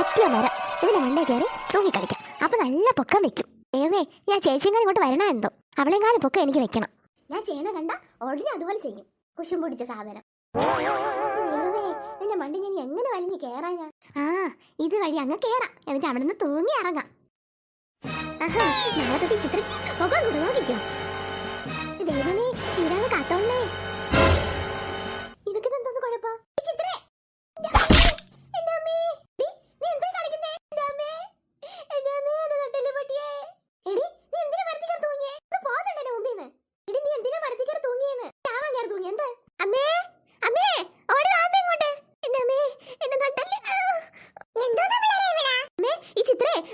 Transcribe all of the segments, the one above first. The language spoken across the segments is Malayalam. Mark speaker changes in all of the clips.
Speaker 1: പറ്റിയ മരം ഇതിന്റെ മണ്ടേ കയറി തൂങ്ങി കളിക്കാം. അപ്പൊ നല്ല പൊക്കം വെക്കും. ഏവേ ഞാൻ ചേച്ചിയെങ്കിലും ഇങ്ങോട്ട് വരണോ എന്തോ? അവളെങ്ങാലും പൊക്കം എനിക്ക് വെക്കണം. ഞാൻ ചെയ്യണ കണ്ട ഉടനെ അതുപോലെ ചെയ്യും. കുശും പിടിച്ച സാധനം. എന്റെ മണ്ടി ഞാൻ എങ്ങനെ വലിഞ്ഞ് കേറാനാ ആ ഇത് വഴി അങ്ങ് കേറാം. എന്നിട്ട് അവിടെ നിന്ന് തൂങ്ങി ഇറങ്ങാം. ആഹാ നാളെ തൊട്ട് ഈ ചിത്രം മുഖം കൊണ്ട് നോക്കിക്കോ ദൈവമേ ഇതാണ് കാത്തോണ്ടേ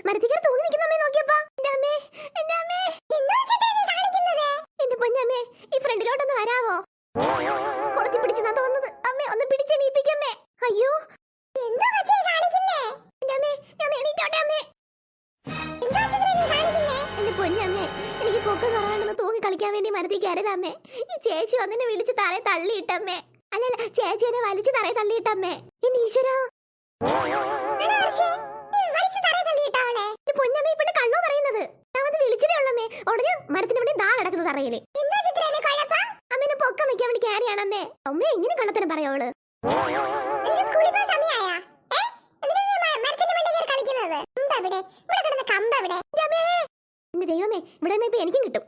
Speaker 1: കയറി തൂങ്ങി നിൽക്കുന്ന അമ്മേ നോക്കിയപ്പോ. എന്റെ അമ്മേ, എന്റെ അമ്മേ. എന്റെ പൊന്നമ്മേ, ഈ ഫ്രണ്ടിലോട്ടൊന്ന് വരാവോ? കുളത്തി പിടിച്ചെന്നാ തോന്നുന്നത്. അമ്മേ ഒന്ന് പിടിച്ചെണീപ്പിക്കമ്മേ അയ്യോ എന്റെ അമ്മേ ഞാൻ എണീറ്റോട്ടെ അമ്മേ. എന്റെ പൊന്നമ്മേ എനിക്ക് പൊക്കം കുറവാണെന്ന് തൂങ്ങി കളിക്കാൻ വേണ്ടി മരത്തിൽ കയറിയതമ്മേ. ഈ ചേച്ചി വന്നെന്നെ വിളിച്ച് തറയെ തള്ളിയിട്ടമ്മേ. അല്ലല്ല ചേച്ചി എന്നെ വലിച്ചു തറയെ തള്ളിയിട്ടമ്മേ. എന്റെ ഈശ്വരാ. പൊന്നമ്മേ ഇപ്പൊ കണ്ണു പറയുന്നത്. ഞാൻ വന്ന് വിളിച്ചതേ ഉള്ളമ്മേ. ഉടനെ മരത്തിന്റെ ഇവിടെ ദാ കിടക്കുന്നത് തറയിൽ. അമ്മേനെ പൊക്കം വെക്കാൻ വേണ്ടി കയറിയാണമ്മേ അമ്മേ. ഇങ്ങനെ കള്ളത്തരം പറയോൾ എന്റെ ദൈവമേ ഇവിടെ നിന്ന് ഇപ്പൊ എനിക്കും കിട്ടും.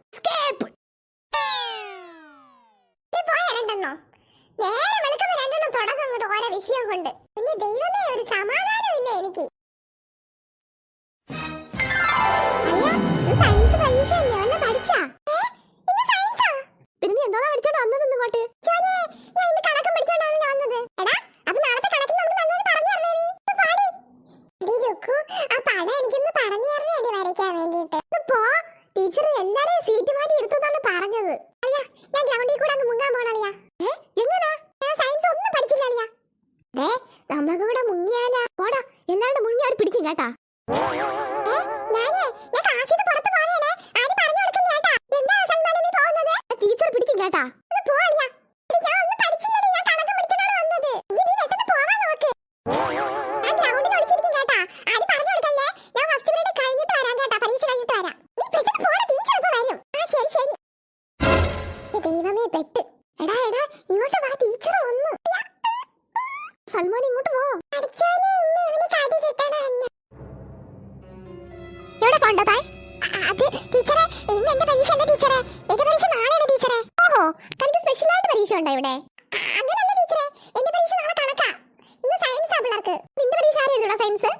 Speaker 2: നേരെ വെളുക്കുന്ന രണ്ടെണ്ണം തുടക്കം അങ്ങോട്ട് ഓരോ വിഷയം കൊണ്ട്. പിന്നെ ദൈവമേ ഒരു സമാധാനം ഇല്ല എനിക്ക്? സയൻസ് പരീക്ഷ അല്ലേ? പഠിച്ചാ? ഏ? ഇന്ന് സയൻസാ
Speaker 1: പിന്നെ നീ എന്തോന്നാ പഠിച്ചോണ്ട് വന്നത് ഇങ്ങോട്ട്?
Speaker 2: ഞാൻ ഇന്ന് കണക്കും പഠിച്ചോണ്ടാണല്ലോ വന്നത്. എടാ അപ്പൊ നാളത്തെ കണക്ക് നമുക്ക് നല്ലോണം പറഞ്ഞു തരണേ നീ. പാടി. എടി രുക്കു ആ പടം എനിക്കൊന്ന് പറഞ്ഞു തരണേ അടി വരയ്ക്കാൻ വേണ്ടിയിട്ട്. പോ. ടീച്ചർ എല്ലാരെയും സീറ്റ് മാറ്റി എടുത്തു പറഞ്ഞത്. അയ്യാ ഞാൻ ഗ്രൗണ്ടിൽ കൂടെ അങ്ങ് മുങ്ങാൻ
Speaker 1: ഏ എങ്ങനാ?
Speaker 2: ഞാൻ സയൻസ് ഒന്നും പഠിച്ചില്ല അളിയാ.
Speaker 1: ദേ നമ്മളൊക്കെ കൂടെ മുങ്ങിയാലാ. പോടാ എല്ലാണ്ട് മുങ്ങി അവർ കേട്ടാ.
Speaker 2: ഏ, ദൈവമേ പെട്ട്. എടാ എടാ ഇങ്ങോട്ട് വാ ടീച്ചർ ഒന്ന്
Speaker 1: സൽമാൻ ഇങ്ങോട്ട് പോ. എവിടെ പോണ്ടോ
Speaker 2: അത് ടീച്ചറെ ഇന്ന് എന്റെ പരീക്ഷ അല്ല ടീച്ചറെ? എന്റെ പരീക്ഷ നാളെയാണ് ടീച്ചറെ
Speaker 1: ഓഹോ തനിക്ക് സ്പെഷ്യൽ ആയിട്ട് പരീക്ഷ ഉണ്ടോ ഇവിടെ
Speaker 2: അങ്ങനല്ല ടീച്ചറെ എന്റെ പരീക്ഷ നാളെ കണക്കാ ഇന്ന് സയൻസ് ആ പിള്ളേർക്ക്
Speaker 1: നിന്റെ പരീക്ഷ ആരും എഴുതണോ സയൻസ്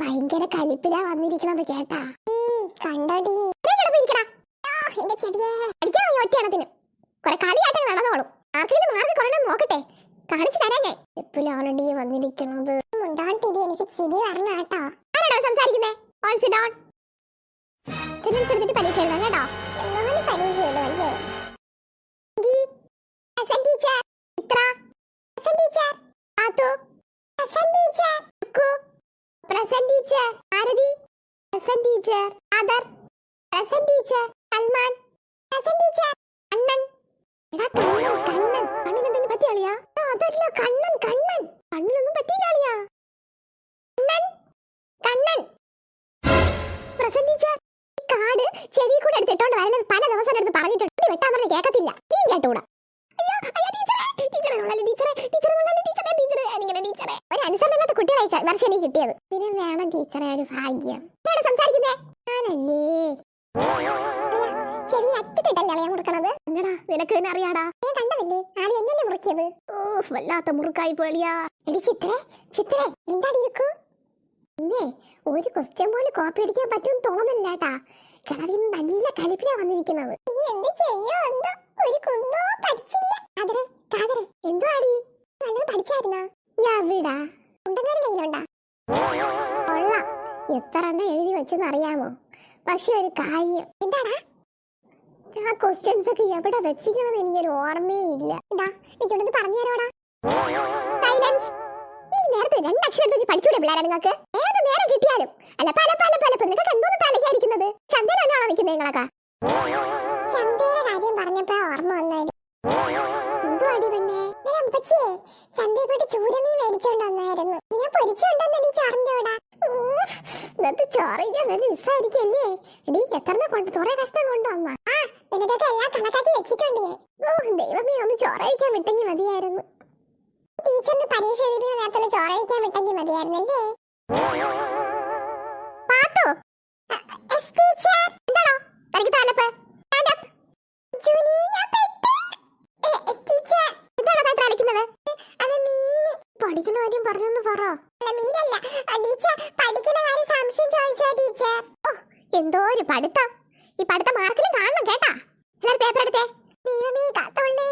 Speaker 1: ഭയങ്കര കലിപ്പിലാ വന്നിരിക്കണത് കേട്ടാ
Speaker 2: കണ്ടോടി എന്റെ ചെടിയേ
Speaker 1: ഒറ്റയാണത്തിന് കുറെ കളിയാട്ടം നടന്നോളും ആക്കിയിൽ മാർക്ക് കുറയണം നോക്കട്ടെ കാണിച്ചു തരാം ഞാൻ. എപ്പോഴാണ് വന്നിരിക്കുന്നത്
Speaker 2: മുണ്ടാണ്ടിരി. എനിക്ക് ചിരി വരണം കേട്ടോ.
Speaker 1: ആരാടോ സംസാരിക്കുന്നേ? ഓൺ സിറ്റ് ഡൗൺ അറ്റൻഡൻസ് എടുത്തിട്ട് പരീക്ഷ എഴുതാം കേട്ടോ.
Speaker 2: എന്നാലും പരീക്ഷ എഴുതല്ലേ ടീച്ചർ
Speaker 1: ഇത്ര ആദർ. സൽമാൻ. അണ്ണൻ. ടീച്ചറെ നീ ടീച്ചറെ ഒരു അനുസരണമില്ലാത്ത കിട്ടിയത്. പിന്നെ വേണം ടീച്ചറെ ഒരു ഭാഗ്യം. സംസാരിക്കുന്നേ? ഓ വല്ലാത്ത മുറുക്കായി
Speaker 2: ചിത്രേ ചിത്രേ എന്താടി
Speaker 1: ഒരു ക്വസ്റ്റ്യൻ പോലും കോപ്പി അടിക്കാൻ പറ്റും തോന്നില്ല കിളവിൽ നല്ല കലിപ്പിലാ വന്നിരിക്കുന്നത്.
Speaker 2: ഇനി എന്ത് ചെയ്യോ? എന്തോ ഒരു കുന്നോ പഠിച്ചില്ല. അതിരെ കാതരെ
Speaker 1: എന്തോ അടി
Speaker 2: നല്ലത് പഠിച്ചായിരുന്നോ?
Speaker 1: എവിടാ
Speaker 2: ഉണ്ടെന്നൊരു കയ്യിലുണ്ടാ.
Speaker 1: കൊള്ളാം. എത്ര എണ്ണം എഴുതി വെച്ചെന്ന് അറിയാമോ? പക്ഷെ ഒരു കാര്യം.
Speaker 2: എന്താടാ?
Speaker 1: ആ ക്വസ്റ്റ്യൻസ് ഒക്കെ എവിടെ വെച്ചിരിക്കണമെന്ന് എനിക്കൊരു ഓർമ്മയേ ഇല്ല.
Speaker 2: ഇതാ എനിക്കൊന്ന് പറഞ്ഞു തരോടാ
Speaker 1: സൈലൻസ് ഈ രണ്ട് രണ്ടക്ഷരം എടുത്ത് പഠിച്ചൂടെ പിള്ളേരെ നിങ്ങൾക്ക്? ഏത് നേരം കിട്ടിയാലും? അല്ല പല പല പല നിങ്ങൾക്ക് എന്തോന്ന് തലയ്ക്കായിരിക്കുന്നത്? ചന്ദ്രനാണോ നിൽക്കുന്നത് നിങ്ങളൊക്കെ?
Speaker 2: ചന്തയുടെ കാര്യം പറഞ്ഞപ്പോ ഓർമ്മ വന്നത്. എന്തോ അടി പെണ്ണേ? ഞാൻ അമ്പച്ചിയെ ചന്തയിൽ പോയിട്ട് ചൂരമീൻ മേടിച്ചോണ്ട് വന്നായിരുന്നു. ഞാൻ പൊരിച്ചുകൊണ്ടെന്ന് നീ ചറിഞ്ഞോടാ.
Speaker 1: ഇന്നത്തെ ചോറിക്കാൻ നല്ല രസമായിരിക്കല്ലേ എടി എത്ര കൊണ്ട് കുറെ കഷ്ടം കൊണ്ടുവന്ന
Speaker 2: ആ എല്ലാം കണക്കാക്കി വെച്ചിട്ടുണ്ട് ഞാൻ.
Speaker 1: ഓ ദൈവമേ ഒന്ന് ചോറഴിക്കാൻ വിട്ടെങ്കിൽ മതിയായിരുന്നു.
Speaker 2: ടീച്ചറിന് പരീക്ഷ എഴുതുന്ന നേരത്തിൽ ചോറഴിക്കാൻ വിട്ടെങ്കിൽ
Speaker 1: പറ.
Speaker 2: അല്ല ടീച്ചർ
Speaker 1: എന്തോ ഒരു പഠിത്തം. ഈ പഠിത്തം മാർക്കിലും കാണണം കേട്ടാ. പേപ്പർ എടുത്തേ.
Speaker 2: ദൈവമേ കാത്തോളേ.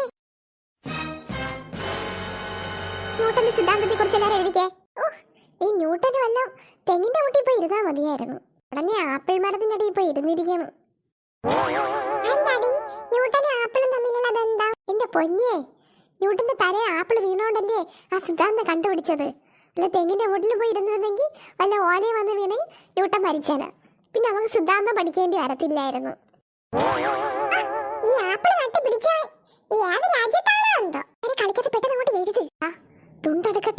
Speaker 1: ന്യൂട്ടന്റെ സിദ്ധാന്തത്തെ കുറിച്ച് എല്ലാവരും എഴുതിക്കേ? ഓ ഈ ന്യൂട്ടന് വല്ലതും തെങ്ങിന്റെ മുട്ടിൽ പോയി ഇരുന്നാ മതിയായിരുന്നു. ഉടനെ ആപ്പിൾ മരത്തിന്റെ അടിയിൽ പോയി ഇരുന്നിരിക്കണം എന്റെ പൊന്നെ ന്യൂട്ടന്റെ തല ആപ്പിൾ വീണോണ്ടല്ലേ ആ സിദ്ധാന്തം കണ്ടുപിടിച്ചത്? അല്ല തെങ്ങിന്റെ മുട്ടിൽ പോയി ഇരുന്നിരുന്നെങ്കിൽ വല്ല ഓലയും വന്ന് വീണെങ്കിൽ ന്യൂട്ടൻ മരിച്ചേന്. പിന്നെ നമുക്ക് സിദ്ധാന്തം പഠിക്കേണ്ടി വരത്തില്ലായിരുന്നു.
Speaker 2: ഈ ആപ്പിൾ നട്ട് പിടിക്കാൻ ഏത് രാജ്യത്താണോ എന്തോ? കളിക്കത്ത് കളിക്കാതെ പെട്ടെന്ന് അങ്ങോട്ട് എഴുത്.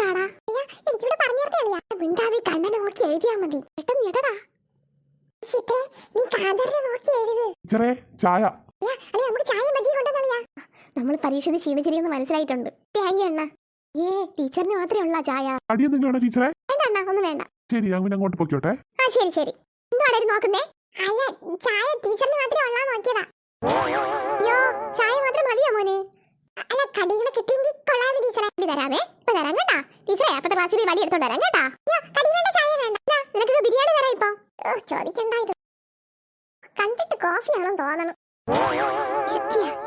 Speaker 2: അയ്യ എനിക്കിവിടെ പറഞ്ഞു തരണില്ല
Speaker 1: മിണ്ടാതെ കണ്ണനെ നോക്കി എഴുതിയാ മതി. പെട്ടെന്ന്
Speaker 2: ചിത്രേ നീ കാതറിനെ നോക്കി എഴുത്.
Speaker 3: ടീച്ചറേ ചായ.
Speaker 2: അല്ലെ നമ്മുടെ ചായ ബജി കൊണ്ടുവന്നളിയാ.
Speaker 1: നമ്മൾ പരീക്ഷയിൽ ക്ഷീണിച്ചിരിക്കുന്നു മനസ്സിലായിട്ടുണ്ട്. തേങ്ങ എണ്ണ. ഏ ടീച്ചറിന് മാത്രമേ ഉള്ള ചായ.
Speaker 3: അടി എന്തെങ്കിലും ടീച്ചറെ?
Speaker 1: വേണ്ട അണ്ണ ഒന്നും വേണ്ട.
Speaker 3: ശരി ഞാൻ പിന്നെ അങ്ങോട്ട് പൊക്കോട്ടെ
Speaker 1: ആ ശരി ശരി. എന്താണ് നോക്കുന്നേ?
Speaker 2: അല്ല ചായ ടീച്ചറിന് മാത്രമേ ഉള്ളാ നോക്കിയതാ.
Speaker 1: അയ്യോ ചായ മാത്രം മതിയോ മോനെ?
Speaker 2: അല്ല കടികളെ കിട്ടിയെങ്കിൽ കൊള്ളാമെന്ന് ടീച്ചറെ.
Speaker 1: ഇടി തരാമേ ഇപ്പൊ തരാം കേട്ടാ. ടീച്ചറെ അപ്പത്തെ ക്ലാസ്സിൽ പോയി വടി എടുത്തോണ്ട് വരാം കേട്ടാ.
Speaker 2: കടി വേണ്ട ചായ വേണ്ട.
Speaker 1: അല്ല നിനക്ക് ബിരിയാണി തരാം ഇപ്പൊ.
Speaker 2: ഓ ചോദിക്കണ്ട ഇത്. കണ്ടിട്ട് കോഫിയാണെന്ന് തോന്നണം.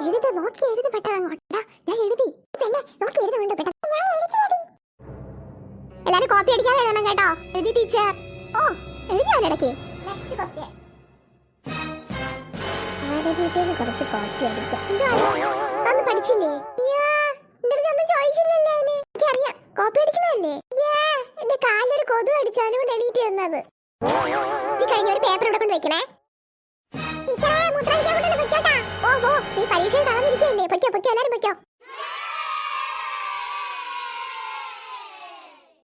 Speaker 1: എഴുത് നോക്കി എഴുത് പെട്ടതങ്ങോട്ടാ ഞാൻ എഴുതി.
Speaker 2: പിന്നെ നോക്കി എഴുതുന്നുണ്ട് പെട്ടെന്ന് ഞാൻ എഴുതിയടി.
Speaker 1: എല്ലാരും കോപ്പി അടിക്കാതെ എഴുതണം കേട്ടോ. എഴുതി ടീച്ചർ. ഓ എഴുതിയോ ഇടയ്ക്ക്
Speaker 2: നെക്സ്റ്റ് ക്വസ്റ്റ്യൻ
Speaker 1: ആരോഗ്യത്തിന് കുറച്ച് കോപ്പി അടിക്കാം. അന്ന് പഠിച്ചില്ലേ? എനിക്കറിയാം. കോപ്പി അടിക്കണമല്ലേ അയ്യേ, എന്റെ കാലിലൊരു കൊതു അടിച്ചു. അതിനുകൊണ്ട് എണീറ്റ് തന്നത് നീ കഴിഞ്ഞ ഒരു പേപ്പർ ഇവിടെ കൊണ്ട് വെക്കണേ.
Speaker 2: ടീച്ചറെ മുദ്ര
Speaker 1: ഓ ഓ നീ പരീക്ഷയിൽ കളഞ്ഞിരിക്കല്ലേ പൊയ്ക്കോ പൊയ്ക്കോ എല്ലാരും